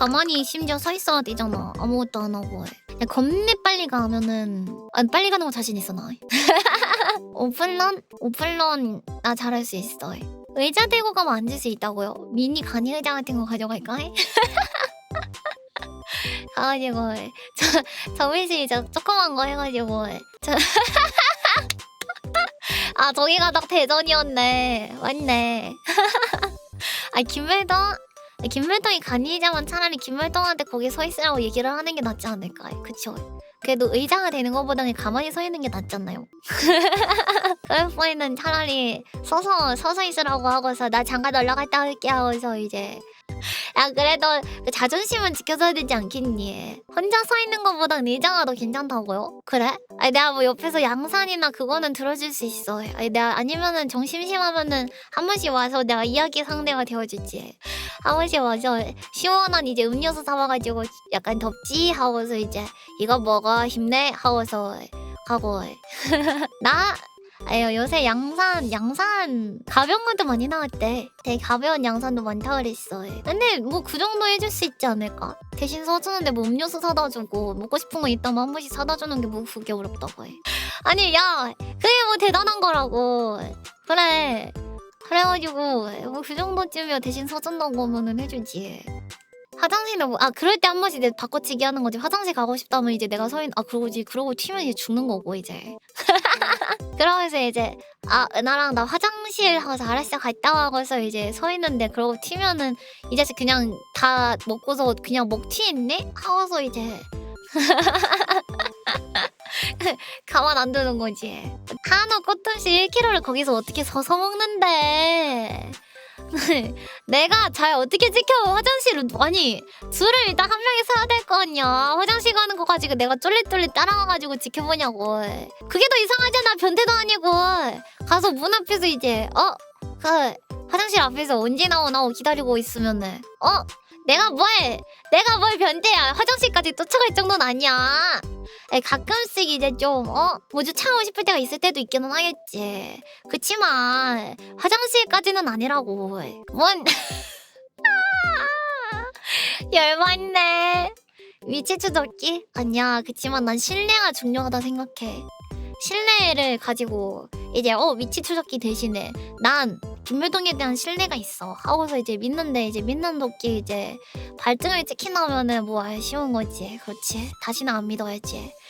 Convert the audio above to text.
가만히 심지어 서 있어야 되잖아. 아무것도 안 하고. 야, 겁내 빨리 가면은 아 빨리 가는 거 자신 있어 나. 오픈런 오픈런 나 잘할 수 있어. 의자 대고 가면 앉을 수 있다고요? 미니 간이 의자 같은 거 가져갈까? 가가지고 저 저미씨 저 조그만 거 해가지고 저. 아 저기가 딱 대전이었네 맞네 아 김mel동 김mel동이 간이자만 차라리 김mel동한테 거기 서 있으라고 얘기를 하는 게 낫지 않을까 그쵸? 그래도 의자가 되는 것보다는 가만히 서 있는 게 낫잖아요? 그럴 바에는 차라리 서서 서서 있으라고 하고서 나 잠깐 올라갔다 올게 하고서 이제 야 그래도 그 자존심은 지켜줘야 되지 않겠니? 혼자 서 있는 것보단 의자가 더 괜찮다고요? 그래? 아니 내가 뭐 옆에서 양산이나 그거는 들어줄 수 있어. 아니 내가 아니면은 정 심심하면은 한 번씩 와서 내가 이야기 상대가 되어주지. 한 번씩 와서 시원한 이제 음료수 사와가지고 약간 덥지 하고서 이제 이거 먹어 힘내 하고서 하고 나 아유 요새 양산 양산 가벼운 것도 많이 나왔대. 되게 가벼운 양산도 많다 그랬어. 근데 뭐 그 정도 해줄 수 있지 않을까? 대신 서주는데 뭐 음료수 사다 주고 먹고 싶은 거 있다면 한 번씩 사다 주는 게 뭐 그게 어렵다고 해. 아니 야 그게 뭐 대단한 거라고. 그래. 그래가지고 뭐 그 정도쯤이야 대신 서준다고 하면은 해주지. 화장실은 뭐, 아 그럴 때 한 번씩 내 바꿔치기 하는 거지. 화장실 가고 싶다면 이제 내가 서인 아 그러고지. 그러고 튀면 이제 죽는 거고 이제. 그러면서 이제 아 은하랑 나 화장실 하고서 알았어 갔다 와서 이제 서 있는데 그러고 튀면은 이 자식 그냥 다 먹고서 그냥 먹튀 있네? 하고서 이제 가만 안 두는 거지. 한우 꽃없이 1kg를 거기서 어떻게 서서 먹는데 내가 잘 어떻게 지켜 화장실을 아니 줄을 일단 한 명이 서야 될 거 아니야. 화장실 가는 거 가지고 내가 쫄릿쫄릿 따라가가지고 지켜보냐고. 그게 더 이상하잖아 변태도 아니고. 가서 문 앞에서 이제 어? 그 화장실 앞에서 언제 나오나 기다리고 있으면은 어? 내가 뭘 내가 뭘 변태야? 화장실까지 쫓아갈 정도는 아니야 아니, 가끔씩 이제 좀 어? 뭐좀 참고 싶을 때가 있을 때도 있기는 하겠지. 그치만 화장실까지는 아니라고. 뭔 열받네. 위치 추적기? 아니야. 그치만 난 신뢰가 중요하다 생각해. 신뢰를 가지고 이제 어 위치 추적기 대신에 난 김물동에 대한 신뢰가 있어. 하고서 이제 믿는데 이제 믿는 도끼 이제 발등을 찍힌다면은 뭐 아쉬운 거지. 그렇지. 다시는 안 믿어야지